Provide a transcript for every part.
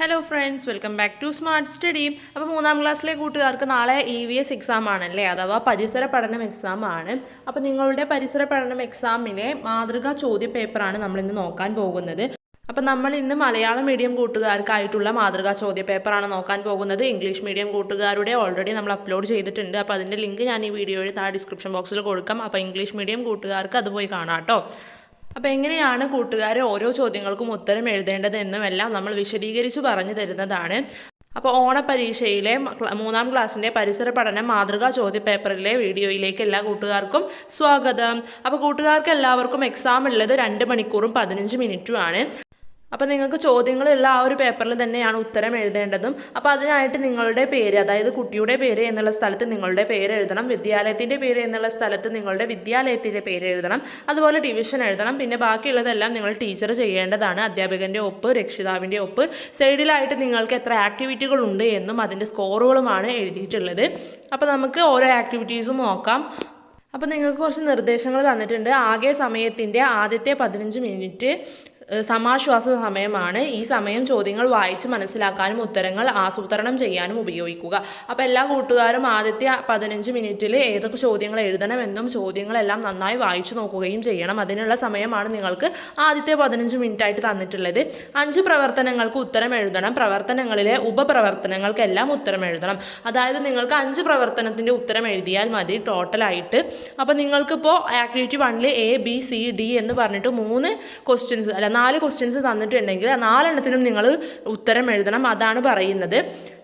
Hello friends welcome back to Smart Study അപ്പോൾ മൂന്നാം ക്ലാസ്സിലെ കൂട്ടുകാർക്ക് നാളെ ഇ വി എസ് എക്സാം ആണല്ലേ? അഥവാ പരിസര പഠനം എക്സാം ആണ്. അപ്പോൾ നിങ്ങളുടെ പരിസര പഠനം എക്സാമിലെ മാതൃകാ ചോദ്യ പേപ്പറാണ് നമ്മൾ ഇന്ന് നോക്കാൻ പോകുന്നത്. അപ്പം നമ്മൾ ഇന്ന് മലയാളം മീഡിയം കൂട്ടുകാർക്കായിട്ടുള്ള മാതൃകാ ചോദ്യ പേപ്പറാണ് നോക്കാൻ പോകുന്നത്. ഇംഗ്ലീഷ് മീഡിയം കൂട്ടുകാരുടെ ഓൾറെഡി നമ്മൾ അപ്ലോഡ് ചെയ്തിട്ടുണ്ട്. അപ്പോൾ അതിന്റെ ലിങ്ക് ഞാൻ ഈ വീഡിയോയുടെ താഴെ ഡിസ്ക്രിപ്ഷൻ ബോക്സിൽ കൊടുക്കാം. അപ്പോൾ ഇംഗ്ലീഷ് മീഡിയം കൂട്ടുകാർക്ക് അത് പോയി കാണാം കേട്ടോ. അപ്പോൾ എങ്ങനെയാണ് കൂട്ടുകാർ ഓരോ ചോദ്യങ്ങൾക്കും ഉത്തരം എഴുതേണ്ടത് എന്നുമെല്ലാം നമ്മൾ വിശദീകരിച്ച് പറഞ്ഞു തരുന്നതാണ്. അപ്പോൾ ഓണപരീക്ഷയിലെ മൂന്നാം ക്ലാസ്സിന്റെ പരിസര പഠനം മാതൃകാ ചോദ്യ പേപ്പറിലെ വീഡിയോയിലേക്ക് എല്ലാ കൂട്ടുകാർക്കും സ്വാഗതം. അപ്പോൾ കൂട്ടുകാർക്ക് എല്ലാവർക്കും എക്സാം ഉള്ളത് രണ്ട് മണിക്കൂറും പതിനഞ്ച് മിനിറ്റുമാണ്. അപ്പോൾ നിങ്ങൾക്ക് ചോദ്യങ്ങളുള്ള ആ ഒരു പേപ്പറിൽ തന്നെയാണ് ഉത്തരം എഴുതേണ്ടതും. അപ്പോൾ അതിനായിട്ട് നിങ്ങളുടെ പേര് അതായത് കുട്ടിയുടെ പേര് എന്നുള്ള സ്ഥലത്ത് നിങ്ങളുടെ പേര് എഴുതണം. വിദ്യാലയത്തിന്റെ പേര് എന്നുള്ള സ്ഥലത്ത് നിങ്ങളുടെ വിദ്യാലയത്തിന്റെ പേര് എഴുതണം. അതുപോലെ ഡിവിഷൻ എഴുതണം. പിന്നെ ബാക്കിയുള്ളതെല്ലാം നിങ്ങൾ ടീച്ചർ ചെയ്യേണ്ടതാണ്. അധ്യാപകന്റെ ഒപ്പ് രക്ഷിതാവിന്റെ ഒപ്പ്. സൈഡിലായിട്ട് നിങ്ങൾക്ക് എത്ര ആക്ടിവിറ്റികളുണ്ട് എന്നും അതിന്റെ സ്കോറുകളുമാണ് എഴുതിയിട്ടുള്ളത്. അപ്പോൾ നമുക്ക് ഓരോ ആക്ടിവിറ്റീസും നോക്കാം. അപ്പോൾ നിങ്ങൾക്ക് കുറച്ച് നിർദ്ദേശങ്ങൾ തന്നിട്ടുണ്ട്. ആകെ സമയത്തിന്റെ ആദ്യത്തെ പതിനഞ്ച് മിനിറ്റ് സമാശ്വാസ സമയമാണ്. ഈ സമയം ചോദ്യങ്ങൾ വായിച്ച് മനസ്സിലാക്കാനും ഉത്തരങ്ങൾ ആസൂത്രണം ചെയ്യാനും ഉപയോഗിക്കുക. അപ്പോൾ എല്ലാ കൂട്ടുകാരും ആദ്യത്തെ പതിനഞ്ച് മിനിറ്റിൽ ഏതൊക്കെ ചോദ്യങ്ങൾ എഴുതണമെന്നും ചോദ്യങ്ങളെല്ലാം നന്നായി വായിച്ചു നോക്കുകയും ചെയ്യണം. അതിനുള്ള സമയമാണ് നിങ്ങൾക്ക് ആദ്യത്തെ പതിനഞ്ച് ആയിട്ട് തന്നിട്ടുള്ളത്. അഞ്ച് പ്രവർത്തനങ്ങൾക്ക് ഉത്തരം എഴുതണം. പ്രവർത്തനങ്ങളിലെ ഉപപ്രവർത്തനങ്ങൾക്കെല്ലാം ഉത്തരം എഴുതണം. അതായത് നിങ്ങൾക്ക് അഞ്ച് പ്രവർത്തനത്തിന്റെ ഉത്തരം എഴുതിയാൽ മതി ടോട്ടലായിട്ട്. അപ്പോൾ നിങ്ങൾക്കിപ്പോൾ ആക്ടിവിറ്റി വണ്ണിൽ എ ബി സി ഡി എന്ന് പറഞ്ഞിട്ട് മൂന്ന് ക്വസ്റ്റ്യൻസ് അല്ല നാല് ക്വസ്റ്റ്യൻസ് തന്നിട്ടുണ്ടെങ്കിൽ ആ നാലെണ്ണത്തിനും നിങ്ങൾ ഉത്തരം എഴുതണം അതാണ് പറയുന്നത്.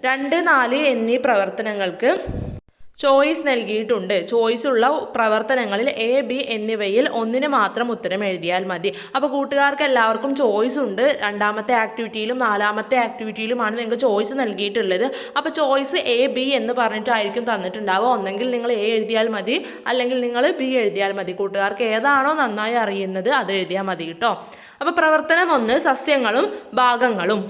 രണ്ട് നാല് എന്നീ പ്രവർത്തനങ്ങൾക്ക് ചോയ്സ് നൽകിയിട്ടുണ്ട്. ചോയ്സ് ഉള്ള പ്രവർത്തനങ്ങളിൽ എ ബി എന്നിവയിൽ ഒന്നിന് മാത്രം ഉത്തരം എഴുതിയാൽ മതി. അപ്പോൾ കൂട്ടുകാർക്ക് എല്ലാവർക്കും ചോയ്സ് ഉണ്ട്. രണ്ടാമത്തെ ആക്ടിവിറ്റിയിലും നാലാമത്തെ ആക്ടിവിറ്റിയിലുമാണ് നിങ്ങൾക്ക് ചോയ്സ് നൽകിയിട്ടുള്ളത്. അപ്പോൾ ചോയ്സ് എ ബി എന്ന് പറഞ്ഞിട്ടായിരിക്കും തന്നിട്ടുണ്ടാവുക. ഒന്നെങ്കിൽ നിങ്ങൾ എ എഴുതിയാൽ മതി അല്ലെങ്കിൽ നിങ്ങൾ ബി എഴുതിയാൽ മതി. കൂട്ടുകാർക്ക് ഏതാണോ നന്നായി അറിയുന്നത് അത് എഴുതിയാൽ മതി കേട്ടോ. അപ്പോൾ പ്രവർത്തനം ഒന്ന് സസ്യങ്ങളും ഭാഗങ്ങളും.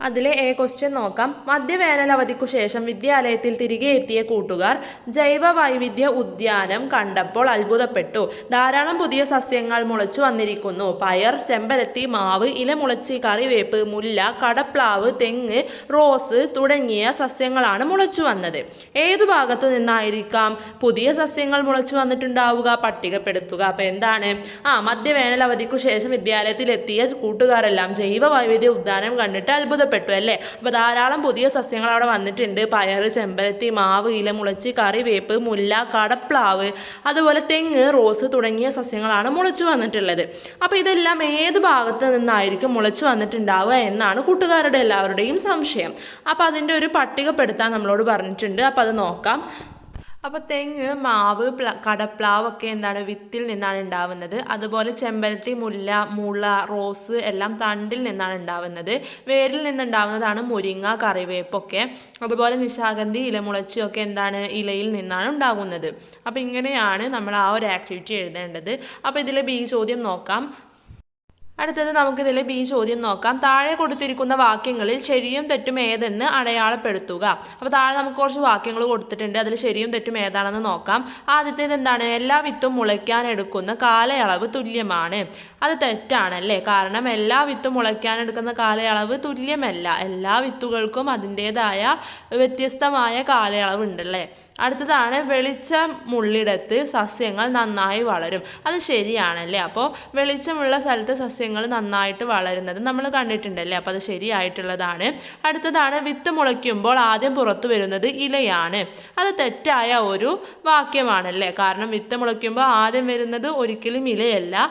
അതിലെ എ ക്വസ്റ്റ്യൻ നോക്കാം. മധ്യവേനൽ അവധിക്കു ശേഷം വിദ്യാലയത്തിൽ തിരികെ എത്തിയ കൂട്ടുകാർ ജൈവ വൈവിധ്യ ഉദ്യാനം കണ്ടപ്പോൾ അത്ഭുതപ്പെട്ടു. ധാരാളം പുതിയ സസ്യങ്ങൾ മുളച്ചു വന്നിരിക്കുന്നു. പയർ ചെമ്പരത്തി മാവ് ഇല മുളച്ചി കറിവേപ്പ് മുല്ല കടപ്ലാവ് തെങ്ങ് റോസ് തുടങ്ങിയ സസ്യങ്ങളാണ് മുളച്ചു വന്നത്. ഏതു ഭാഗത്തു നിന്നായിരിക്കാം പുതിയ സസ്യങ്ങൾ മുളച്ചു വന്നിട്ടുണ്ടാവുക? പട്ടികപ്പെടുത്തുക. അപ്പോൾ എന്താണ്? ആ മധ്യവേനൽ അവധിക്കു ശേഷം വിദ്യാലയത്തിൽ എത്തിയ കൂട്ടുകാരെല്ലാം ജൈവ വൈവിധ്യ ഉദ്യാനം കണ്ടിട്ട് അത്ഭുതപ്പെട്ടു. അല്ലേ? അപ്പോൾ ധാരാളം പുതിയ സസ്യങ്ങൾ അവിടെ വന്നിട്ടുണ്ട്. പയർ ചെമ്പരത്തി മാവ് ഇലമുളച്ചി കറിവേപ്പ് മുല്ല കടപ്ലാവ് അതുപോലെ തെങ്ങ് റോസ് തുടങ്ങിയ സസ്യങ്ങളാണ് മുളച്ചു വന്നിട്ടുള്ളത്. അപ്പോൾ ഇതെല്ലാം ഏത് ഭാഗത്ത് നിന്നായിരിക്കും മുളച്ചു വന്നിട്ടുണ്ടാവുക എന്നാണ് കൂട്ടുകാരുടെ എല്ലാവരുടെയും സംശയം. അപ്പോൾ അതിന്റെ ഒരു പട്ടികപ്പെടുത്താൻ നമ്മളോട് പറഞ്ഞിട്ടുണ്ട്. അപ്പോൾ അത് നോക്കാം. അപ്പോൾ തെങ്ങ് മാവ് പ്ല കടപ്ലാവ് ഒക്കെ എന്താണ് വിത്തിൽ നിന്നാണ് ഉണ്ടാവുന്നത്. അതുപോലെ ചെമ്പരത്തി മുല്ല മുള റോസ് എല്ലാം തണ്ടിൽ നിന്നാണ് ഉണ്ടാവുന്നത്. വേരിൽ നിന്നുണ്ടാവുന്നതാണ് മുരിങ്ങ കറിവേപ്പൊക്കെ. അതുപോലെ നിശാഗന്ധി ഇലമുളച്ചൊക്കെ എന്താണ് ഇലയിൽ നിന്നാണ് ഉണ്ടാകുന്നത്. അപ്പോൾ ഇങ്ങനെയാണ് നമ്മൾ ആ ഒരു ആക്ടിവിറ്റി എഴുതേണ്ടത്. അപ്പോൾ ഇതിലെ ബി ചോദ്യം നോക്കാം. അടുത്തത് നമുക്കിതിൽ ബി ചോദ്യം നോക്കാം. താഴെ കൊടുത്തിരിക്കുന്ന വാക്യങ്ങളിൽ ശരിയും തെറ്റും ഏതെന്ന് അടയാളപ്പെടുത്തുക. അപ്പോൾ താഴെ നമുക്ക് കുറച്ച് വാക്യങ്ങൾ കൊടുത്തിട്ടുണ്ട്. അതിൽ ശരിയും തെറ്റും ഏതാണെന്ന് നോക്കാം. ആദ്യത്തേത് എന്താണ്? എല്ലാ വിത്തും മുളയ്ക്കാൻ എടുക്കുന്ന കാലയളവ് തുല്യമാണ്. അത് തെറ്റാണല്ലേ? കാരണം എല്ലാ വിത്തും മുളയ്ക്കാൻ എടുക്കുന്ന കാലയളവ് തുല്യമല്ല. എല്ലാ വിത്തുകൾക്കും അതിന്റേതായ വ്യത്യസ്തമായ കാലയളവ് ഉണ്ടല്ലേ അടുത്തതാണ് വെളിച്ചമുള്ളിടത്ത് സസ്യങ്ങൾ നന്നായി വളരും. അത് ശരിയാണല്ലേ? അപ്പോൾ വെളിച്ചമുള്ള സ്ഥലത്ത് സസ്യങ്ങൾ നന്നായിട്ട് വളരുന്നത് നമ്മൾ കണ്ടിട്ടുണ്ടല്ലേ? അപ്പോൾ അത് ശരിയായിട്ടുള്ളതാണ്. അടുത്തതാണ് വിത്ത് മുളയ്ക്കുമ്പോൾ ആദ്യം പുറത്തു വരുന്നത് ഇലയാണ്. അത് തെറ്റായ ഒരു വാക്യമാണല്ലേ? കാരണം വിത്ത് മുളയ്ക്കുമ്പോൾ ആദ്യം വരുന്നത് ഒരിക്കലും ഇലയല്ല.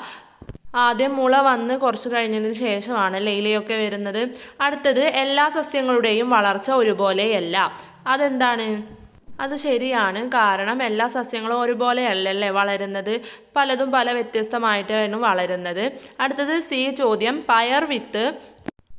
ആദ്യം മുള വന്ന് കുറച്ച് കഴിഞ്ഞതിന് ശേഷമാണ് ഇലയൊക്കെ വരുന്നത്? അടുത്തത് എല്ലാ സസ്യങ്ങളുടെയും വളർച്ച ഒരുപോലെയല്ല. അതെന്താണ്? അത് ശരിയാണ്. കാരണം എല്ലാ സസ്യങ്ങളും ഒരുപോലെയല്ലല്ലേ വളരുന്നത്? പലതും പല വ്യത്യസ്തമായിട്ടാണ് വളരുന്നത്. അടുത്തത് സി ചോദ്യം. പയർ വിത്ത്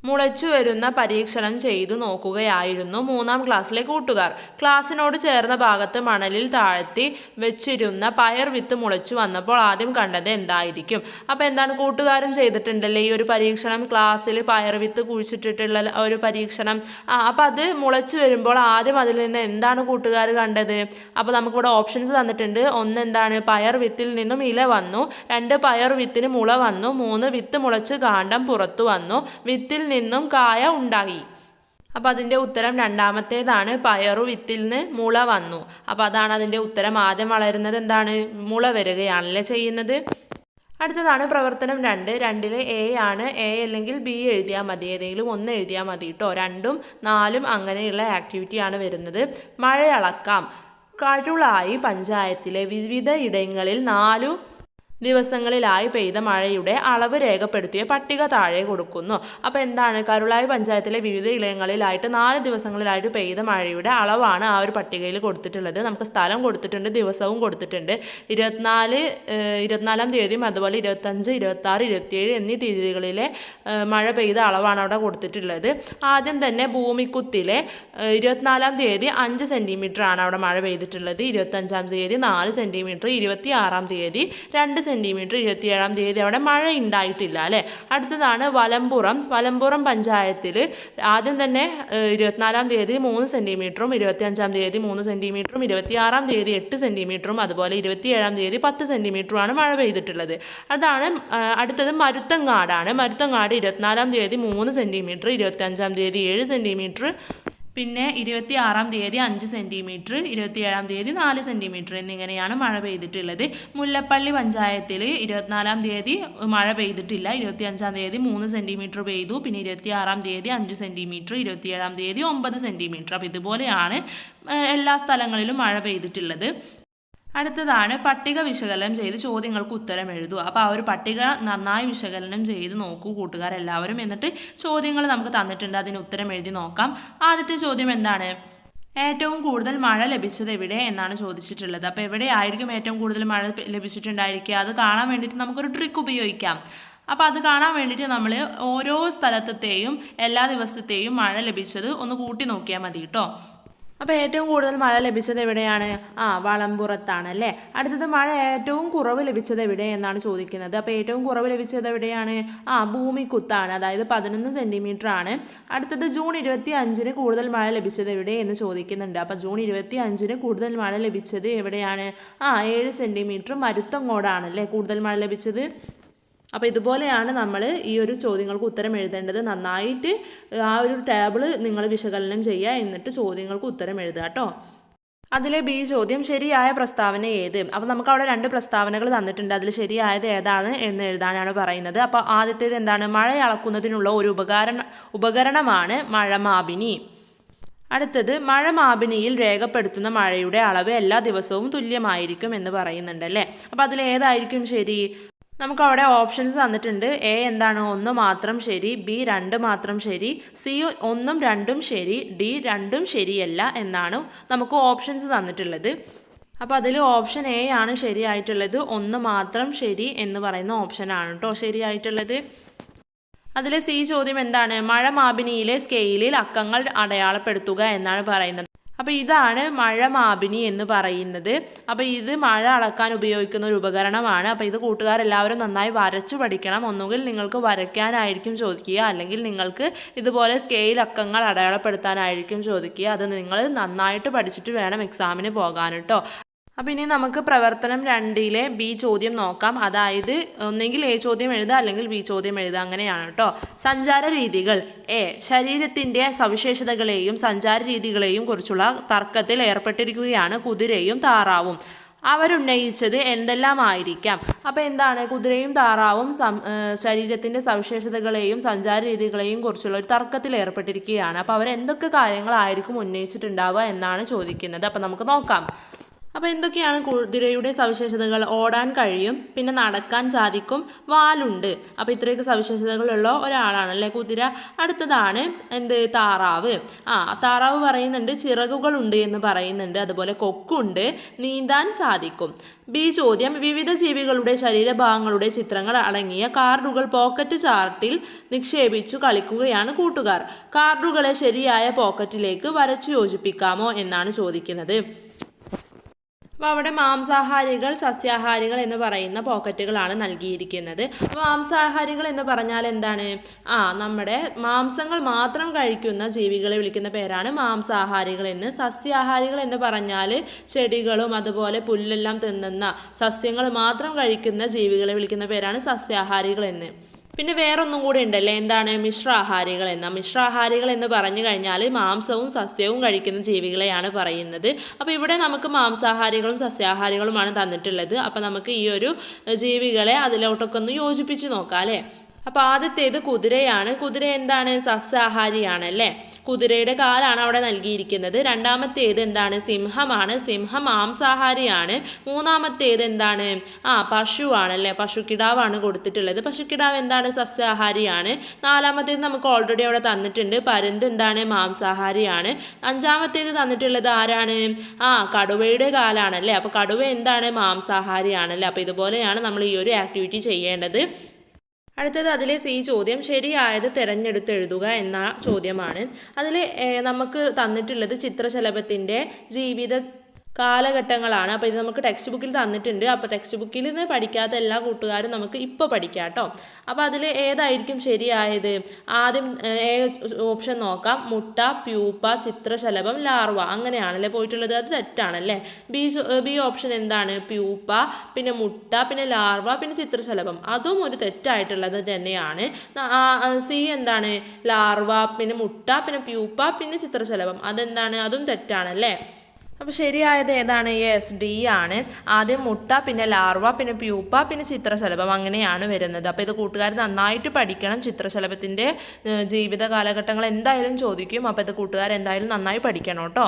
മുളച്ചു വരുന്ന പരീക്ഷണം ചെയ്തു നോക്കുകയായിരുന്നു മൂന്നാം ക്ലാസ്സിലെ കൂട്ടുകാർ. ക്ലാസ്സിനോട് ചേർന്ന ഭാഗത്ത് മണലിൽ താഴ്ത്തി വെച്ചിരുന്ന പയർ വിത്ത് മുളച്ചു വന്നപ്പോൾ ആദ്യം കണ്ടത് എന്തായിരിക്കും? അപ്പോൾ എന്താണ് കൂട്ടുകാരും ചെയ്തിട്ടുണ്ടല്ലേ ഈ ഒരു പരീക്ഷണം? ക്ലാസ്സിൽ പയർ വിത്ത് കുഴിച്ചിട്ടിട്ടുള്ള ഒരു പരീക്ഷണം. ആ അപ്പോൾ അത് മുളച്ചു വരുമ്പോൾ ആദ്യം അതിൽ നിന്ന് എന്താണ് കൂട്ടുകാർ കണ്ടത്? അപ്പോൾ നമുക്കിവിടെ ഓപ്ഷൻസ് തന്നിട്ടുണ്ട്. ഒന്ന് എന്താണ്? പയർ വിത്തിൽ നിന്നും ഇല വന്നു. രണ്ട് പയർ വിത്തിന് മുള വന്നു. മൂന്ന് വിത്ത് മുളച്ച് കാണ്ടം പുറത്തു വന്നു. വിത്തിൽ നിന്നും കായ ഉണ്ടായി. അപ്പോൾ അതിന്റെ ഉത്തരം രണ്ടാമത്തേതാണ്. പയറു വിത്തിൽ നിന്ന് മുള വന്നു. അപ്പോൾ അതാണ് അതിന്റെ ഉത്തരം. ആദ്യം വളരുന്നത് എന്താണ്? മുള വരികയാണല്ലേ ചെയ്യുന്നത്. അടുത്തതാണ് പ്രവർത്തനം രണ്ട്. രണ്ടിൽ എ ആണ്. എ അല്ലെങ്കിൽ ബി എഴുതിയാൽ മതി. ഏതെങ്കിലും ഒന്ന് എഴുതിയാൽ മതി കേട്ടോ രണ്ടും നാലും അങ്ങനെയുള്ള ആക്ടിവിറ്റിയാണ് വരുന്നത്. മഴയളക്കാം. കരുളായി പഞ്ചായത്തിലെ വിവിധ ഇടങ്ങളിൽ നാലു ദിവസങ്ങളിലായി പെയ്ത മഴയുടെ അളവ് രേഖപ്പെടുത്തിയ പട്ടിക താഴെ കൊടുക്കുന്നു. അപ്പോൾ എന്താണ്? കരുളായി പഞ്ചായത്തിലെ വിവിധ ഇടങ്ങളിലായിട്ട് നാല് ദിവസങ്ങളിലായിട്ട് പെയ്ത മഴയുടെ അളവാണ് ആ ഒരു പട്ടികയിൽ കൊടുത്തിട്ടുള്ളത്. നമുക്ക് സ്ഥലം കൊടുത്തിട്ടുണ്ട് ദിവസവും കൊടുത്തിട്ടുണ്ട്. ഇരുപത്തിനാല് ഇരുപത്തിനാലാം തീയതിയും അതുപോലെ ഇരുപത്തഞ്ച് ഇരുപത്താറ് ഇരുപത്തിയേഴ് എന്നീ തീയതികളിലെ മഴ പെയ്ത അളവാണ് അവിടെ കൊടുത്തിട്ടുള്ളത്. ആദ്യം തന്നെ ഭൂമിക്കുത്തിലെ ഇരുപത്തിനാലാം തീയതി അഞ്ച് സെന്റിമീറ്റർ ആണ് അവിടെ മഴ പെയ്തിട്ടുള്ളത്. ഇരുപത്തഞ്ചാം തീയതി നാല് സെന്റിമീറ്റർ ഇരുപത്തി ആറാം തീയതി രണ്ട് സെന്റിമീറ്റർ ഇരുപത്തിയേഴാം തീയതി അവിടെ മഴ ഉണ്ടായിട്ടില്ല അല്ലേ? അടുത്തതാണ് വലമ്പുറം. വലമ്പുറം പഞ്ചായത്തിൽ ആദ്യം തന്നെ ഇരുപത്തിനാലാം തീയതി മൂന്ന് സെന്റിമീറ്ററും ഇരുപത്തിയഞ്ചാം തീയതി മൂന്ന് സെന്റിമീറ്ററും ഇരുപത്തിയാറാം തീയതി എട്ട് സെന്റിമീറ്ററും അതുപോലെ ഇരുപത്തിയേഴാം തീയതി പത്ത് സെന്റിമീറ്ററുമാണ് മഴ പെയ്തിട്ടുള്ളത്. അതാണ് അടുത്തത് മരുത്തങ്ങാടാണ്. മരുത്തങ്ങാട് ഇരുപത്തിനാലാം തീയതി മൂന്ന് സെന്റിമീറ്റർ ഇരുപത്തിയഞ്ചാം തീയതി ഏഴ് സെന്റിമീറ്റർ പിന്നെ ഇരുപത്തി ആറാം തീയതി അഞ്ച് സെന്റിമീറ്റർ ഇരുപത്തിയേഴാം തീയതി നാല് സെന്റിമീറ്റർ എന്നിങ്ങനെയാണ് മഴ പെയ്തിട്ടുള്ളത്. മുല്ലപ്പള്ളി പഞ്ചായത്തിൽ ഇരുപത്തിനാലാം തീയതി മഴ പെയ്തിട്ടില്ല. ഇരുപത്തിയഞ്ചാം തീയതി മൂന്ന് സെന്റിമീറ്റർ പെയ്തു. പിന്നെ ഇരുപത്തി ആറാം തീയതി അഞ്ച് സെന്റിമീറ്റർ ഇരുപത്തിയേഴാം തീയതി ഒമ്പത് സെന്റിമീറ്റർ അപ്പോൾ ഇതുപോലെയാണ് എല്ലാ സ്ഥലങ്ങളിലും മഴ പെയ്തിട്ടുള്ളത്. അടുത്തതാണ് പട്ടിക വിശകലനം ചെയ്ത് ചോദ്യങ്ങൾക്ക് ഉത്തരം എഴുതുക. അപ്പോൾ ആ ഒരു പട്ടിക നന്നായി വിശകലനം ചെയ്ത് നോക്കൂ കൂട്ടുകാർ എല്ലാവരും എന്നിട്ട് ചോദ്യങ്ങൾ നമുക്ക് തന്നിട്ടുണ്ട്. അതിന് ഉത്തരം എഴുതി നോക്കാം. ആദ്യത്തെ ചോദ്യം എന്താണ്? ഏറ്റവും കൂടുതൽ മഴ ലഭിച്ചത് എവിടെ എന്നാണ് ചോദിച്ചിട്ടുള്ളത്. അപ്പോൾ എവിടെയായിരിക്കും ഏറ്റവും കൂടുതൽ മഴ ലഭിച്ചിട്ടുണ്ടായിരിക്കുക? അത് കാണാൻ വേണ്ടിയിട്ട് നമുക്കൊരു ട്രിക്ക് ഉപയോഗിക്കാം. അപ്പോൾ അത് കാണാൻ വേണ്ടിയിട്ട് നമ്മൾ ഓരോ സ്ഥലത്തെയും എല്ലാ ദിവസത്തെയും മഴ ലഭിച്ചത് ഒന്ന് കൂട്ടി നോക്കിയാൽ മതി കേട്ടോ. അപ്പോൾ ഏറ്റവും കൂടുതൽ മഴ ലഭിച്ചത് എവിടെയാണ്? ആ വളംപുറത്താണ് അല്ലേ? അടുത്തത് മഴ ഏറ്റവും കുറവ് ലഭിച്ചത് എവിടെ എന്നാണ് ചോദിക്കുന്നത്. അപ്പോൾ ഏറ്റവും കുറവ് ലഭിച്ചത് എവിടെയാണ്? ആ ഭൂമിക്കുത്താണ് അതായത് പതിനൊന്ന് സെന്റിമീറ്റർ ആണ് അടുത്തത് ജൂൺ ഇരുപത്തി അഞ്ചിന് കൂടുതൽ മഴ ലഭിച്ചത് എവിടെ എന്ന് ചോദിക്കുന്നുണ്ട്. അപ്പോൾ ജൂൺ ഇരുപത്തി അഞ്ചിന് കൂടുതൽ മഴ ലഭിച്ചത് എവിടെയാണ്? ആ ഏഴ് സെന്റിമീറ്റർ മരുത്തങ്ങോടാണ് അല്ലേ കൂടുതൽ മഴ ലഭിച്ചത്? അപ്പോൾ ഇതുപോലെയാണ് നമ്മൾ ഈ ഒരു ചോദ്യങ്ങൾക്ക് ഉത്തരം എഴുതേണ്ടത്. നന്നായിട്ട് ആ ഒരു ടേബിൾ നിങ്ങൾ വിശകലനം ചെയ്യുക എന്നിട്ട് ചോദ്യങ്ങൾക്ക് ഉത്തരം എഴുതുക കേട്ടോ. അതിലെ ബി ചോദ്യം ശരിയായ പ്രസ്താവന ഏത്? അപ്പോൾ നമുക്ക് അവിടെ രണ്ട് പ്രസ്താവനകൾ തന്നിട്ടുണ്ട്. അതിൽ ശരിയായത് ഏതാണ് എന്ന് എഴുതാനാണ് പറയുന്നത്. അപ്പോൾ ആദ്യത്തേത് എന്താണ്? മഴ അളക്കുന്നതിനുള്ള ഒരു ഉപകരണ ഉപകരണമാണ് മഴമാപിനി. അടുത്തത് മഴ മാപിനിയിൽ രേഖപ്പെടുത്തുന്ന മഴയുടെ അളവ് എല്ലാ ദിവസവും തുല്യമായിരിക്കും എന്ന് പറയുന്നുണ്ടല്ലേ അപ്പോൾ അതിൽ ഏതായിരിക്കും ശരി? നമുക്ക് അവിടെ ഓപ്ഷൻസ് തന്നിട്ടുണ്ട്. എ എന്താണ്? ഒന്ന് മാത്രം ശരി. ബി രണ്ട് മാത്രം ശരി. സി ഒന്നും രണ്ടും ശരി. ഡി രണ്ടും ശരിയല്ല എന്നാണ് നമുക്ക് ഓപ്ഷൻസ് തന്നിട്ടുള്ളത്. അപ്പോൾ അതിൽ ഓപ്ഷൻ എ ആണ് ശരിയായിട്ടുള്ളത്. ഒന്ന് മാത്രം ശരി എന്ന് പറയുന്ന ഓപ്ഷനാണ് കേട്ടോ ശരിയായിട്ടുള്ളത്. അതിൽ സി ചോദ്യം എന്താണ്? മഴ മാപിനിയിലെ സ്കെയിലിൽ അക്കങ്ങൾ അടയാളപ്പെടുത്തുക എന്നാണ് പറയുന്നത്. അപ്പോൾ ഇതാണ് മഴ മാപിനി എന്ന് പറയുന്നത്. അപ്പോൾ ഇത് മഴ അളക്കാൻ ഉപയോഗിക്കുന്ന ഒരു ഉപകരണമാണ്. അപ്പോൾ ഇത് കൂട്ടുകാരെല്ലാവരും നന്നായി വരച്ചു പഠിക്കണം. ഒന്നുകിൽ നിങ്ങൾക്ക് വരയ്ക്കാനായിരിക്കും ചോദിക്കുക. അല്ലെങ്കിൽ നിങ്ങൾക്ക് ഇതുപോലെ സ്കെയിൽ അക്കങ്ങൾ അടയാളപ്പെടുത്താനായിരിക്കും ചോദിക്കുക. അത് നിങ്ങൾ നന്നായിട്ട് പഠിച്ചിട്ട് വേണം എക്സാമിന് പോകാൻ കേട്ടോ അപ്പോൾ ഇനി നമുക്ക് പ്രവർത്തനം രണ്ടിലെ ബി ചോദ്യം നോക്കാം. അതായത് ഒന്നെങ്കിൽ എ ചോദ്യം എഴുതുക അല്ലെങ്കിൽ ബി ചോദ്യം എഴുതുക. അങ്ങനെയാണ് കേട്ടോ സഞ്ചാര രീതികൾ. എ ശരീരത്തിന്റെ സവിശേഷതകളെയും സഞ്ചാര രീതികളെയും കുറിച്ചുള്ള തർക്കത്തിൽ ഏർപ്പെട്ടിരിക്കുകയാണ് കുതിരയും താറാവും. അവരുന്നയിച്ചത് എന്തെല്ലാം ആയിരിക്കാം അപ്പോൾ എന്താണ്? കുതിരയും താറാവും ശരീരത്തിന്റെ സവിശേഷതകളെയും സഞ്ചാര രീതികളെയും കുറിച്ചുള്ള ഒരു തർക്കത്തിൽ ഏർപ്പെട്ടിരിക്കുകയാണ്. അപ്പോൾ അവരെന്തൊക്കെ കാര്യങ്ങളായിരിക്കും ഉന്നയിച്ചിട്ടുണ്ടാവുക എന്നാണ് ചോദിക്കുന്നത്. അപ്പോൾ നമുക്ക് നോക്കാം. അപ്പോൾ എന്തൊക്കെയാണ് കുതിരയുടെ സവിശേഷതകൾ? ഓടാൻ കഴിയും പിന്നെ നടക്കാൻ സാധിക്കും വാലുണ്ട്. അപ്പോൾ ഇത്രയൊക്കെ സവിശേഷതകളുള്ള ഒരാളാണ് അല്ലേ? കുതിര അടുത്തതാണ് എന്ത്? താറാവ്. ആ താറാവ് പറയുന്നുണ്ട് ചിറകുകളുണ്ട് എന്ന് പറയുന്നുണ്ട്. അതുപോലെ കൊക്കുണ്ട് നീന്താൻ സാധിക്കും. ബി ചോദ്യം വിവിധ ജീവികളുടെ ശരീരഭാഗങ്ങളുടെ ചിത്രങ്ങൾ അടങ്ങിയ കാർഡുകൾ പോക്കറ്റ് ചാർട്ടിൽ നിക്ഷേപിച്ചു കളിക്കുകയാണ് കൂട്ടുകാർ. കാർഡുകളെ ശരിയായ പോക്കറ്റിലേക്ക് വരച്ചു യോജിപ്പിക്കാമോ എന്നാണ് ചോദിക്കുന്നത്. അപ്പോൾ അവിടെ മാംസാഹാരികൾ സസ്യാഹാരികൾ എന്ന് പറയുന്ന പോക്കറ്റുകളാണ് നൽകിയിരിക്കുന്നത്. അപ്പോൾ മാംസാഹാരികൾ എന്ന് പറഞ്ഞാൽ എന്താണ്? ആ നമ്മുടെ മാംസങ്ങൾ മാത്രം കഴിക്കുന്ന ജീവികളെ വിളിക്കുന്ന പേരാണ് മാംസാഹാരികൾ എന്ന്. സസ്യാഹാരികൾ എന്ന് പറഞ്ഞാൽ ചെടികളും അതുപോലെ പുല്ലെല്ലാം തിന്നുന്ന സസ്യങ്ങൾ മാത്രം കഴിക്കുന്ന ജീവികളെ വിളിക്കുന്ന പേരാണ് സസ്യാഹാരികൾ എന്ന്. പിന്നെ വേറൊന്നും കൂടി ഉണ്ടല്ലേ? എന്താണ് മിശ്രാഹാരികൾ എന്ന? മിശ്രാഹാരികൾ എന്ന് പറഞ്ഞു കഴിഞ്ഞാൽ മാംസവും സസ്യവും കഴിക്കുന്ന ജീവികളെയാണ് പറയുന്നത്. അപ്പോൾ ഇവിടെ നമുക്ക് മാംസാഹാരികളും സസ്യാഹാരികളുമാണ് തന്നിട്ടുള്ളത്. അപ്പോൾ നമുക്ക് ഈ ഒരു ജീവികളെ അതിലോട്ടൊക്കെ ഒന്ന് യോജിപ്പിച്ച് നോക്കാം അല്ലേ? അപ്പോൾ ആദ്യത്തേത് കുതിരയാണ്. കുതിര എന്താണ്? സസ്യാഹാരിയാണ് അല്ലേ കുതിരയുടെ കാലാണ് അവിടെ നൽകിയിരിക്കുന്നത്. രണ്ടാമത്തേത് എന്താണ്? സിംഹമാണ്. സിംഹം മാംസാഹാരിയാണ്. മൂന്നാമത്തേത് എന്താണ്? ആ പശുവാണ് അല്ലേ പശുക്കിടാവാണ് കൊടുത്തിട്ടുള്ളത്. പശുക്കിടാവ് എന്താണ്? സസ്യാഹാരിയാണ്. നാലാമത്തേത് നമുക്ക് ഓൾറെഡി അവിടെ തന്നിട്ടുണ്ട്. പരുന്ത് എന്താണ്? മാംസാഹാരിയാണ്. അഞ്ചാമത്തേത് തന്നിട്ടുള്ളത് ആരാണ്? ആ കടുവയുടെ കാലാണ് അല്ലേ അപ്പോൾ കടുവ എന്താണ്? മാംസാഹാരിയാണല്ലേ? അപ്പോൾ ഇതുപോലെയാണ് നമ്മൾ ഈ ഒരു ആക്ടിവിറ്റി ചെയ്യേണ്ടത്. അടുത്തത് അതിലെ സി ചോദ്യം ശരിയായത് തിരഞ്ഞെടുത്ത് എഴുതുക എന്ന ചോദ്യമാണ്. അതിൽ നമുക്ക് തന്നിട്ടുള്ളത് ചിത്രശലഭത്തിന്റെ ജീവിത കാലഘട്ടങ്ങളാണ്. അപ്പോൾ ഇത് നമുക്ക് ടെക്സ്റ്റ് ബുക്കിൽ തന്നിട്ടുണ്ട്. അപ്പോൾ ടെക്സ്റ്റ് ബുക്കിൽ നിന്ന് പഠിക്കാത്ത എല്ലാ കൂട്ടുകാരും നമുക്ക് ഇപ്പോൾ പഠിക്കാം കേട്ടോ. അപ്പോൾ അതിൽ ഏതായിരിക്കും ശരിയായത്? ആദ്യം ഏ ഓപ്ഷൻ നോക്കാം. മുട്ട പ്യൂപ്പ ചിത്രശലഭം ലാർവ. അങ്ങനെയാണല്ലേ പോയിട്ടുള്ളത്? അത് തെറ്റാണല്ലേ? ബി ബി ഓപ്ഷൻ എന്താണ്? പ്യൂപ്പ പിന്നെ മുട്ട പിന്നെ ലാർവ പിന്നെ ചിത്രശലഭം. അതും ഒരു തെറ്റായിട്ടുള്ളത് തന്നെയാണ്. സി എന്താണ്? ലാർവ പിന്നെ മുട്ട പിന്നെ പ്യൂപ്പ പിന്നെ ചിത്രശലഭം. അതെന്താണ്? അതും തെറ്റാണല്ലേ? അപ്പോൾ ശരിയായത് ഏതാണ്? എസ് ഡി ആണ്. ആദ്യം മുട്ട പിന്നെ ലാർവ പിന്നെ പ്യൂപ്പ പിന്നെ ചിത്രശലഭം. അങ്ങനെയാണ് വരുന്നത്. അപ്പോൾ ഇത് കൂട്ടുകാർ നന്നായിട്ട് പഠിക്കണം ചിത്രശലഭത്തിന്റെ ജീവിത കാലഘട്ടങ്ങൾ എന്തായാലും ചോദിക്കും. അപ്പോൾ ഇത് കൂട്ടുകാർ എന്തായാലും നന്നായി പഠിക്കണം കേട്ടോ.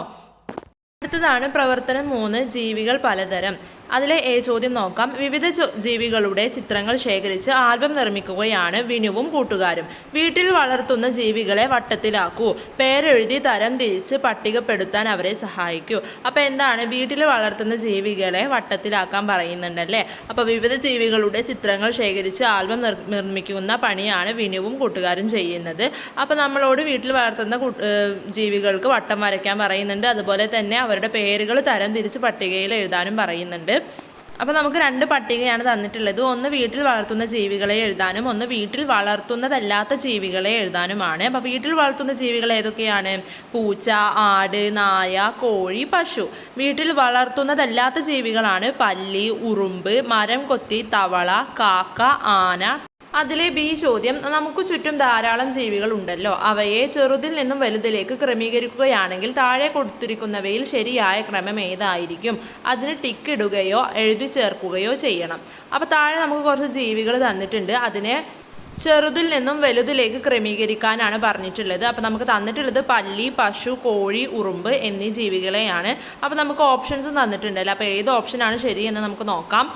അടുത്തതാണ് പ്രവർത്തനം മൂന്ന് ജീവികൾ പലതരം. അതിലെ ചോദ്യം നോക്കാം. വിവിധ ജീവികളുടെ ചിത്രങ്ങൾ ശേഖരിച്ച് ആൽബം നിർമ്മിക്കുകയാണ് വിനുവും കൂട്ടുകാരും. വീട്ടിൽ വളർത്തുന്ന ജീവികളെ വട്ടത്തിലാക്കൂ. പേരെഴുതി തരം തിരിച്ച് പട്ടികപ്പെടുത്താൻ അവരെ സഹായിക്കൂ. അപ്പോൾ എന്താണ്? വീട്ടിൽ വളർത്തുന്ന ജീവികളെ വട്ടത്തിലാക്കാൻ പറയുന്നുണ്ടല്ലേ? അപ്പോൾ വിവിധ ജീവികളുടെ ചിത്രങ്ങൾ ശേഖരിച്ച് ആൽബം നിർമ്മിക്കുന്ന പണിയാണ് വിനുവും കൂട്ടുകാരും ചെയ്യുന്നത്. അപ്പോൾ നമ്മളോട് വീട്ടിൽ വളർത്തുന്ന ജീവികൾക്ക് വട്ടം വരയ്ക്കാൻ പറയുന്നുണ്ട്. അതുപോലെ തന്നെ അവരുടെ പേരുകൾ തരം തിരിച്ച് പട്ടികയിൽ എഴുതാനും പറയുന്നുണ്ട്. അപ്പോൾ നമുക്ക് രണ്ട് പട്ടികയാണ് തന്നിട്ടുള്ളത്. ഒന്ന് വീട്ടിൽ വളർത്തുന്ന ജീവികളെ എഴുതാനും ഒന്ന് വീട്ടിൽ വളർത്തുന്നതല്ലാത്ത ജീവികളെ എഴുതാനുമാണ്. അപ്പോൾ വീട്ടിൽ വളർത്തുന്ന ജീവികൾ ഏതൊക്കെയാണ്? പൂച്ച ആട് നായ കോഴി പശു. വീട്ടിൽ വളർത്തുന്നതല്ലാത്ത ജീവികളാണ് പല്ലി ഉറുമ്പ് മരം കൊത്തി തവള കാക്ക ആന അതിലെ ബി ചോദ്യം നമുക്ക് ചുറ്റും ധാരാളം ജീവികൾ ഉണ്ടല്ലോ അവയെ ചെറുതിൽ നിന്നും വലുതിലേക്ക് ക്രമീകരിക്കുകയാണെങ്കിൽ താഴെ കൊടുത്തിരിക്കുന്നവയിൽ ശരിയായ ക്രമം ഏതായിരിക്കും? അതിന് ടിക്ക് ഇടുകയോ എഴുതി ചേർക്കുകയോ ചെയ്യണം. അപ്പോൾ താഴെ നമുക്ക് കുറച്ച് ജീവികൾ തന്നിട്ടുണ്ട്. അതിനെ ചെറുതിൽ നിന്നും വലുതിലേക്ക് ക്രമീകരിക്കാനാണ് പറഞ്ഞിട്ടുള്ളത്. അപ്പോൾ നമുക്ക് തന്നിട്ടുള്ളത് പല്ലി പശു കോഴി ഉറുമ്പ് എന്നീ ജീവികളെയാണ്. അപ്പോൾ നമുക്ക് ഓപ്ഷൻസും തന്നിട്ടുണ്ടല്ലോ. അപ്പോൾ ഏത് ഓപ്ഷനാണ് ശരിയെന്ന് നമുക്ക് നോക്കാം.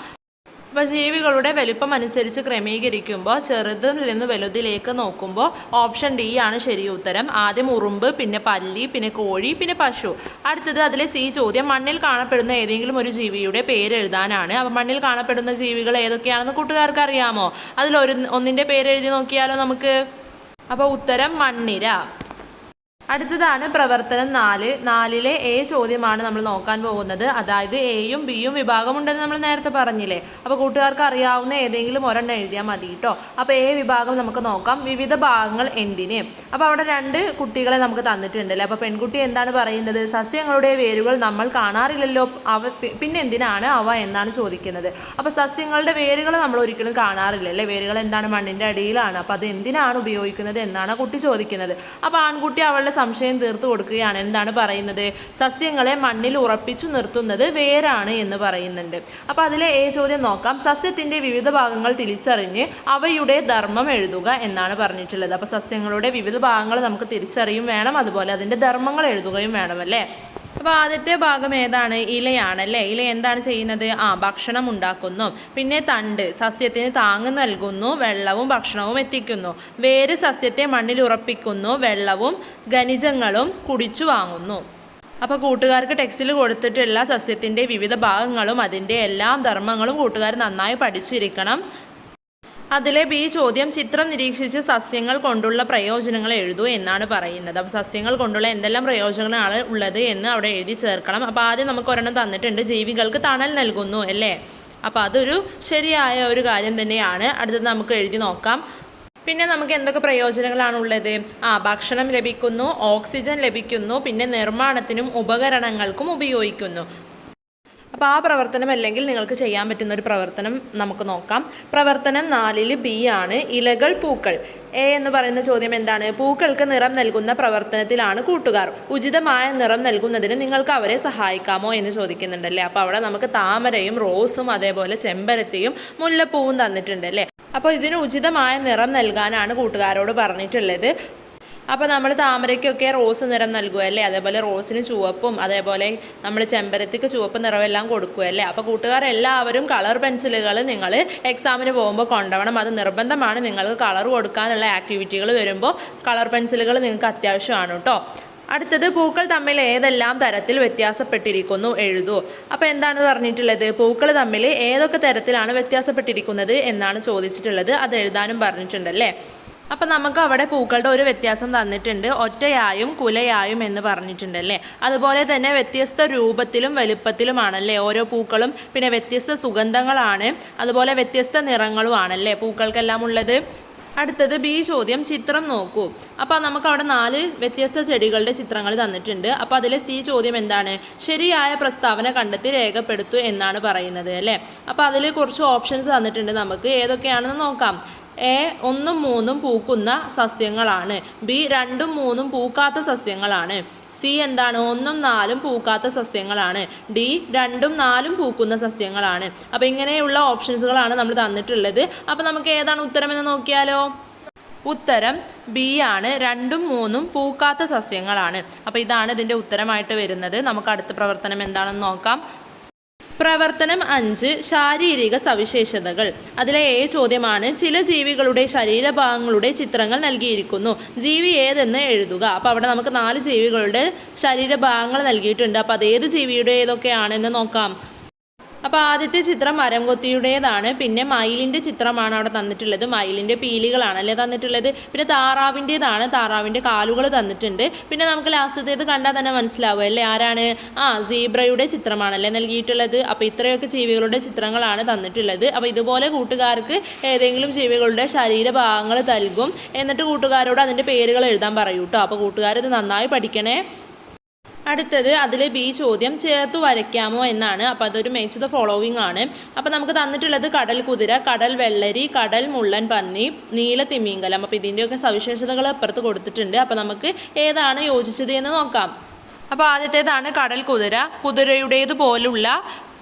ജീവികളുടെ വലിപ്പം അനുസരിച്ച് ക്രമീകരിക്കുമ്പോൾ ചെറുതിൽ നിന്ന് വലുതിലേക്ക് നോക്കുമ്പോൾ ഓപ്ഷൻ ഡി ആണ് ശരി ഉത്തരം. ആദ്യം ഉറുമ്പ് പിന്നെ പല്ലി പിന്നെ കോഴി പിന്നെ പശു. അടുത്തത് അതിലെ സി ചോദ്യം. മണ്ണിൽ കാണപ്പെടുന്ന ഏതെങ്കിലും ഒരു ജീവിയുടെ പേര് എഴുതാനാണ്. അപ്പോൾ മണ്ണിൽ കാണപ്പെടുന്ന ജീവികൾ ഏതൊക്കെയാണെന്ന് കൂട്ടുകാർക്ക് അറിയാമോ? അതിൽ ഒന്നിന്റെ പേര് എഴുതി നോക്കിയാലോ നമുക്ക്? അപ്പോൾ ഉത്തരം മണ്ണിര. അടുത്തതാണ് പ്രവർത്തനം നാല്. നാലിലെ എ ചോദ്യമാണ് നമ്മൾ നോക്കാൻ പോകുന്നത്. അതായത് എയും ബിയും വിഭാഗമുണ്ടെന്ന് നമ്മൾ നേരത്തെ പറഞ്ഞില്ലേ. അപ്പോൾ കൂട്ടുകാർക്ക് അറിയാവുന്ന ഏതെങ്കിലും ഒരെണ്ണം എഴുതിയാൽ മതി കേട്ടോ അപ്പോൾ എ വിഭാഗം നമുക്ക് നോക്കാം. വിവിധ ഭാഗങ്ങൾ എന്തിന്? അപ്പോൾ അവിടെ രണ്ട് കുട്ടികളെ നമുക്ക് തന്നിട്ടുണ്ടല്ലേ. അപ്പോൾ പെൺകുട്ടി എന്താണ് പറയുന്നത്? സസ്യങ്ങളുടെ വേരുകൾ നമ്മൾ കാണാറില്ലല്ലോ. അവ പിന്നെ എന്തിനാണ് അവ എന്നാണ് ചോദിക്കുന്നത്. അപ്പോൾ സസ്യങ്ങളുടെ വേരുകൾ നമ്മൾ ഒരിക്കലും കാണാറില്ലല്ലേ വേരുകൾ എന്താണ് മണ്ണിന്റെ അടിയിലാണ്. അപ്പോൾ അത് എന്തിനാണ് ഉപയോഗിക്കുന്നത് എന്നാണ് കുട്ടി ചോദിക്കുന്നത്. അപ്പോൾ ആൺകുട്ടി അവളുടെ സംശയം തീർത്തു കൊടുക്കുകയാണ്. എന്താണ് പറയുന്നത്? സസ്യങ്ങളെ മണ്ണിൽ ഉറപ്പിച്ചു നിർത്തുന്നത് വേരാണ് എന്ന് പറയുന്നുണ്ട്. അപ്പോൾ അതിലെ ഏ ചോദ്യം നോക്കാം. സസ്യത്തിന്റെ വിവിധ ഭാഗങ്ങൾ തിരിച്ചറിഞ്ഞ് അവയുടെ ധർമ്മം എഴുതുക എന്നാണ് പറഞ്ഞിട്ടുള്ളത്. അപ്പോൾ സസ്യങ്ങളുടെ വിവിധ ഭാഗങ്ങൾ നമുക്ക് തിരിച്ചറിയും വേണം. അതുപോലെ അതിന്റെ ധർമ്മങ്ങൾ എഴുതുകയും വേണം അല്ലേ? അപ്പോൾ ആദ്യത്തെ ഭാഗം ഏതാണ്? ഇലയാണല്ലേ? ഇല എന്താണ് ചെയ്യുന്നത്? ആ ഭക്ഷണം ഉണ്ടാക്കുന്നു. പിന്നെ തണ്ട് സസ്യത്തിന് താങ്ങ് നൽകുന്നു വെള്ളവും ഭക്ഷണവും എത്തിക്കുന്നു. വേര് സസ്യത്തെ മണ്ണിൽ ഉറപ്പിക്കുന്നു വെള്ളവും ഖനിജങ്ങളും കുടിച്ചു വാങ്ങുന്നു. അപ്പോൾ കൂട്ടുകാർക്ക് ടെക്സ്റ്റിൽ കൊടുത്തിട്ടുള്ള സസ്യത്തിന്റെ വിവിധ ഭാഗങ്ങളും അതിന്റെ എല്ലാ ധർമ്മങ്ങളും കൂട്ടുകാർ നന്നായി പഠിച്ചിരിക്കണം. അതിലെ ബി ചോദ്യം ചിത്രം നിരീക്ഷിച്ച് സസ്യങ്ങൾ കൊണ്ടുള്ള പ്രയോജനങ്ങൾ എഴുതൂ എന്നാണ് പറയുന്നത്. അപ്പോൾ സസ്യങ്ങൾ കൊണ്ടുള്ള എന്തെല്ലാം പ്രയോജനങ്ങളാണ് ഉള്ളത് എന്ന് അവിടെ എഴുതി ചേർക്കണം. അപ്പോൾ ആദ്യം നമുക്ക് ഒരെണ്ണം തന്നിട്ടുണ്ട്. ജീവികൾക്ക് തണൽ നൽകുന്നു അല്ലേ? അപ്പോൾ അതൊരു ശരിയായ ഒരു കാര്യം തന്നെയാണ്. അടുത്തത് നമുക്ക് എഴുതി നോക്കാം. പിന്നെ നമുക്ക് എന്തൊക്കെ പ്രയോജനങ്ങളാണ് ഉള്ളത്? ആ ഭക്ഷണം ലഭിക്കുന്നു ഓക്സിജൻ ലഭിക്കുന്നു പിന്നെ നിർമ്മാണത്തിനും ഉപകരണങ്ങൾക്കും ഉപയോഗിക്കുന്നു. അപ്പോൾ ആ പ്രവർത്തനം അല്ലെങ്കിൽ നിങ്ങൾക്ക് ചെയ്യാൻ പറ്റുന്ന ഒരു പ്രവർത്തനം നമുക്ക് നോക്കാം. പ്രവർത്തനം നാലിൽ ബി ആണ്. ഇലകൾ പൂക്കൾ. എ എന്ന് പറയുന്ന ചോദ്യം എന്താണ്? പൂക്കൾക്ക് നിറം നൽകുന്ന പ്രവർത്തനത്തിലാണ് കൂട്ടുകാർ. ഉചിതമായ നിറം നൽകുന്നതിന് നിങ്ങൾക്ക് അവരെ സഹായിക്കാമോ എന്ന് ചോദിക്കുന്നുണ്ടല്ലേ? അപ്പോൾ അവിടെ നമുക്ക് താമരയും റോസും അതേപോലെ ചെമ്പരത്തിയും മുല്ലപ്പൂവും തന്നിട്ടുണ്ട് അല്ലേ? അപ്പോൾ ഇതിന് ഉചിതമായ നിറം നൽകാനാണ് കൂട്ടുകാരോട് പറഞ്ഞിട്ടുള്ളത്. അപ്പോൾ നമ്മൾ താമരയ്ക്കൊക്കെ റോസ് നിറം നൽകുമല്ലേ അതേപോലെ റോസിന് ചുവപ്പും അതേപോലെ നമ്മൾ ചെമ്പരത്തിക്ക് ചുവപ്പ് നിറമെല്ലാം കൊടുക്കുമല്ലേ അപ്പോൾ കൂട്ടുകാർ എല്ലാവരും കളർ പെൻസിലുകൾ നിങ്ങൾ എക്സാമിന് പോകുമ്പോൾ കൊണ്ടുപോകണം അത് നിർബന്ധമാണ്. നിങ്ങൾക്ക് കളർ കൊടുക്കാനുള്ള ആക്ടിവിറ്റികൾ വരുമ്പോൾ കളർ പെൻസിലുകൾ നിങ്ങൾക്ക് അത്യാവശ്യമാണ് കേട്ടോ. അടുത്തത് പൂക്കൾ തമ്മിൽ ഏതെല്ലാം തരത്തിൽ വ്യത്യാസപ്പെട്ടിരിക്കുന്നു എഴുതൂ. അപ്പോൾ എന്താണ് പറഞ്ഞിട്ടുള്ളത്? പൂക്കൾ തമ്മിൽ ഏതൊക്കെ തരത്തിലാണ് വ്യത്യാസപ്പെട്ടിരിക്കുന്നത് എന്നാണ് ചോദിച്ചിട്ടുള്ളത്. അത് എഴുതാനും പറഞ്ഞിട്ടുണ്ടല്ലേ അപ്പം നമുക്ക് അവിടെ പൂക്കളുടെ ഒരു വ്യത്യാസം തന്നിട്ടുണ്ട്. ഒറ്റയായും കുലയായും എന്ന് പറഞ്ഞിട്ടുണ്ടല്ലേ അതുപോലെ തന്നെ വ്യത്യസ്ത രൂപത്തിലും വലുപ്പത്തിലുമാണല്ലേ? ഓരോ പൂക്കളും പിന്നെ വ്യത്യസ്ത സുഗന്ധങ്ങളാണ്. അതുപോലെ വ്യത്യസ്ത നിറങ്ങളുമാണല്ലേ പൂക്കൾക്കെല്ലാം ഉള്ളത്? അടുത്തത് ബി ചോദ്യം ചിത്രം നോക്കൂ. അപ്പോൾ നമുക്ക് അവിടെ നാല് വ്യത്യസ്ത ചെടികളുടെ ചിത്രങ്ങൾ തന്നിട്ടുണ്ട്. അപ്പോൾ അതിലെ സി ചോദ്യം എന്താണ്? ശരിയായ പ്രസ്താവന കണ്ടെത്തി രേഖപ്പെടുത്തു എന്നാണ് പറയുന്നത് അല്ലേ? അപ്പോൾ അതിൽ കുറച്ച് ഓപ്ഷൻസ് തന്നിട്ടുണ്ട് നമുക്ക്. ഏതൊക്കെയാണെന്ന് നോക്കാം. എ ഒന്നും മൂന്നും പൂക്കുന്ന സസ്യങ്ങളാണ്. ബി രണ്ടും മൂന്നും പൂക്കാത്ത സസ്യങ്ങളാണ്. സി എന്താണ്? ഒന്നും നാലും പൂക്കാത്ത സസ്യങ്ങളാണ്. ഡി രണ്ടും നാലും പൂക്കുന്ന സസ്യങ്ങളാണ്. അപ്പോൾ ഇങ്ങനെയുള്ള ഓപ്ഷൻസുകളാണ് നമ്മൾ തന്നിട്ടുള്ളത്. അപ്പോൾ നമുക്ക് ഏതാണ് ഉത്തരമെന്ന് നോക്കിയാലോ? ഉത്തരം ബി ആണ്. രണ്ടും മൂന്നും പൂക്കാത്ത സസ്യങ്ങളാണ്. അപ്പോൾ ഇതാണ് ഇതിന്റെ ഉത്തരമായിട്ട് വരുന്നത്. നമുക്ക് അടുത്ത പ്രവർത്തനം എന്താണെന്ന് നോക്കാം. പ്രവർത്തനം അഞ്ച് ശാരീരിക സവിശേഷതകൾ. അതിലെ ഏ ചോദ്യമാണ് ചില ജീവികളുടെ ശരീരഭാഗങ്ങളുടെ ചിത്രങ്ങൾ നൽകിയിരിക്കുന്നു. ജീവി ഏതെന്ന് എഴുതുക. അപ്പോൾ അവിടെ നമുക്ക് നാല് ജീവികളുടെ ശരീരഭാഗങ്ങൾ നൽകിയിട്ടുണ്ട്. അപ്പോൾ അത് ഏത് ജീവിയുടെ ഏതൊക്കെയാണെന്ന് നോക്കാം. അപ്പോൾ ആദ്യത്തെ ചിത്രം മരംകൊത്തിയുടേതാണ് പിന്നെ മയിലിന്റെ ചിത്രമാണ് അവിടെ തന്നിട്ടുള്ളത്. മയിലിന്റെ പീലികളാണ് അല്ലേ തന്നിട്ടുള്ളത്? പിന്നെ താറാവിന്റേതാണ് താറാവിന്റെ കാലുകൾ തന്നിട്ടുണ്ട്. പിന്നെ നമുക്ക് ലാസ്റ്റത്തേത് കണ്ടാൽ തന്നെ മനസ്സിലാവും അല്ലേ? ആരാണ്? ആ സീബ്രയുടെ ചിത്രമാണല്ലേ നൽകിയിട്ടുള്ളത്. അപ്പോൾ ഇത്രയൊക്കെ ജീവികളുടെ ചിത്രങ്ങളാണ് തന്നിട്ടുള്ളത്. അപ്പോൾ ഇതുപോലെ കൂട്ടുകാർക്ക് ഏതെങ്കിലും ജീവികളുടെ ശരീരഭാഗങ്ങൾ നൽകും. എന്നിട്ട് കൂട്ടുകാരോട് അതിന്റെ പേരുകൾ എഴുതാൻ പറയൂ കേട്ടോ അപ്പോൾ കൂട്ടുകാരത് നന്നായി പഠിക്കണേ. അടുത്തത് അതിൽ ബി ചോദ്യം ചേർത്ത് വരയ്ക്കാമോ എന്നാണ്. അപ്പോൾ അതൊരു മേച്ച് ദ ഫോളോവിങ് ആണ്. അപ്പോൾ നമുക്ക് തന്നിട്ടുള്ളത് കടൽ കുതിര കടൽ വെള്ളരി കടൽ മുള്ളൻ പന്നി നീല തിമിംഗലം. അപ്പോൾ ഇതിന്റെയൊക്കെ സവിശേഷതകൾ അപ്പുറത്ത് കൊടുത്തിട്ടുണ്ട്. അപ്പോൾ നമുക്ക് ഏതാണ് യോജിച്ചത് എന്ന് നോക്കാം. അപ്പോൾ ആദ്യത്തേതാണ് കടൽ കുതിര. കുതിരയുടേതുപോലുള്ള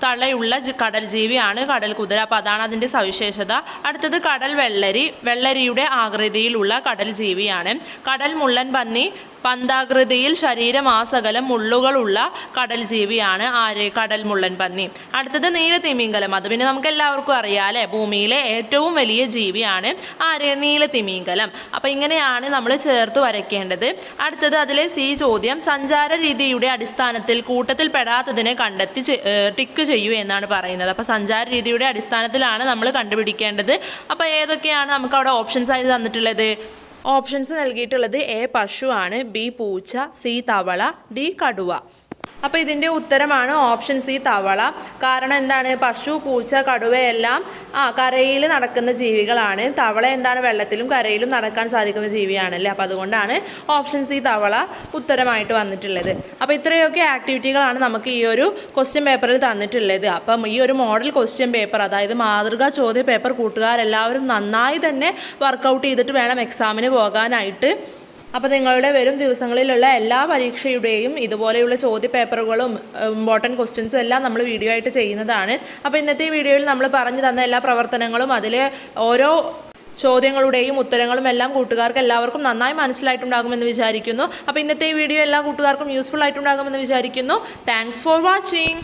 തളയുള്ള കടൽ ജീവിയാണ് കടൽ കുതിര. അപ്പോൾ അതാണ് അതിന്റെ സവിശേഷത. അടുത്തത് കടൽ വെള്ളരി. വെള്ളരിയുടെ ആകൃതിയിലുള്ള കടൽ ജീവിയാണ്. കടൽ മുള്ളൻ പന്നി പന്താകൃതിയിൽ ശരീരമാസകലം മുള്ളുകളുള്ള കടൽ ജീവിയാണ് ആര്? കടൽ മുള്ളൻ പന്നി. അടുത്തത് നീല തിമിംഗലം. അത് പിന്നെ നമുക്ക് എല്ലാവർക്കും അറിയാം അല്ലേ? ഭൂമിയിലെ ഏറ്റവും വലിയ ജീവിയാണ് ആര്? നീല തിമിംഗലം. അപ്പോൾ ഇങ്ങനെയാണ് നമ്മൾ ചേർത്ത് വരയ്ക്കേണ്ടത്. അടുത്തത് അതിലെ സി ചോദ്യം. സഞ്ചാര രീതിയുടെ അടിസ്ഥാനത്തിൽ കൂട്ടത്തിൽ പെടാത്തതിനെ കണ്ടെത്തി ടിക്ക് ചെയ്യൂ എന്നാണ് പറയുന്നത്. അപ്പോൾ സഞ്ചാര രീതിയുടെ അടിസ്ഥാനത്തിലാണ് നമ്മൾ കണ്ടുപിടിക്കേണ്ടത്. അപ്പോൾ ഏതൊക്കെയാണ് നമുക്ക് അവിടെ ഓപ്ഷൻസ് ആയി തന്നിട്ടുള്ളത്? ഓപ്ഷൻസ് നൽകിയിട്ടുള്ളത് എ പശു ആണ് ബി പൂച്ച സി തവള ഡി കടുവ. അപ്പോൾ ഇതിന്റെ ഉത്തരമാണ് ഓപ്ഷൻ സി തവള. കാരണം എന്താണ്? പശു പൂച്ച കടുവയെല്ലാം ആ കരയിൽ നടക്കുന്ന ജീവികളാണ്. തവള എന്താണ്? വെള്ളത്തിലും കരയിലും നടക്കാൻ സാധിക്കുന്ന ജീവിയാണല്ലേ? അപ്പോൾ അതുകൊണ്ടാണ് ഓപ്ഷൻ സി തവള ഉത്തരമായിട്ട് വന്നിട്ടുള്ളത്. അപ്പോൾ ഇത്രയൊക്കെ ആക്ടിവിറ്റികളാണ് നമുക്ക് ഈ ഒരു ക്വസ്റ്റ്യൻ പേപ്പറിൽ തന്നിട്ടുള്ളത്. അപ്പം ഈ ഒരു മോഡൽ ക്വസ്റ്റ്യൻ പേപ്പർ അതായത് മാതൃകാ ചോദ്യ പേപ്പർ കൂട്ടുകാരെല്ലാവരും നന്നായി തന്നെ വർക്കൗട്ട് ചെയ്തിട്ട് വേണം എക്സാമിന് പോകാനായിട്ട്. അപ്പോൾ നിങ്ങളുടെ വരും ദിവസങ്ങളിലുള്ള എല്ലാ പരീക്ഷയുടെയും ഇതുപോലെയുള്ള ചോദ്യപേപ്പറുകളും ഇമ്പോർട്ടന്റ് ക്വസ്റ്റ്യൻസും എല്ലാം നമ്മൾ വീഡിയോ ആയിട്ട് ചെയ്യുന്നതാണ്. അപ്പോൾ ഇന്നത്തെ വീഡിയോയിൽ നമ്മൾ പറഞ്ഞു തന്ന എല്ലാ പ്രവർത്തനങ്ങളും അതിലെ ഓരോ ചോദ്യങ്ങളുടെയും ഉത്തരങ്ങളും എല്ലാം കൂട്ടുകാർക്ക് എല്ലാവർക്കും നന്നായി മനസ്സിലായിട്ടുണ്ടാകുമെന്ന് വിചാരിക്കുന്നു. അപ്പോൾ ഇന്നത്തെ വീഡിയോ എല്ലാ കൂട്ടുകാർക്കും യൂസ്ഫുൾ ആയിട്ടുണ്ടാകുമെന്ന് വിചാരിക്കുന്നു. Thanks for watching